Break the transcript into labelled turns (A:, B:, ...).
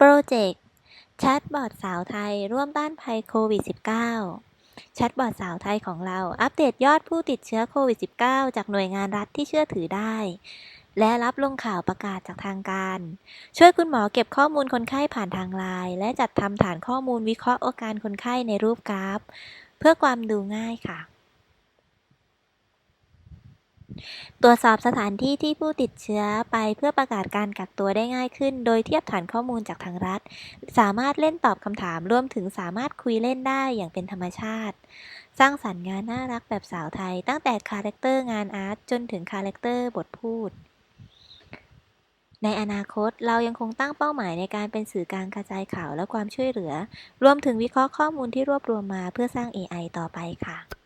A: โปรเจกต์แชทบอทสาวไทยร่วมต้านภัยโควิด -19 แชทบอทสาวไทยของเราอัปเดตยอดผู้ติดเชื้อโควิด -19 จากหน่วยงานรัฐที่เชื่อถือได้ และรับลงข่าวประกาศจากทางการ ช่วยคุณหมอเก็บข้อมูลคนไข้ผ่านทางไลน์และจัดทำฐานข้อมูลวิเคราะห์อาการคนไข้ในรูปกราฟ เพื่อความดูง่ายค่ะ ตรวจสอบสถานที่ที่ผู้ติดเชื้อไปเพื่อประกาศการกักตัวได้ง่ายขึ้น โดยเทียบฐานข้อมูลจากทางรัฐ สามารถเล่นตอบคำถามรวมถึงสามารถคุยเล่นได้อย่างเป็นธรรมชาติ สร้างสรรค์งานน่ารักแบบสาวไทย ตั้งแต่คาแรคเตอร์งานอาร์ตจนถึงคาแรคเตอร์บทพูดในอนาคตเรายังคงตั้งเป้าหมายในการเป็นสื่อกลางกระจายข่าวและความช่วยเหลือ รวมถึงวิเคราะห์ข้อมูลที่รวบรวมมาเพื่อสร้าง AI ต่อไปค่ะ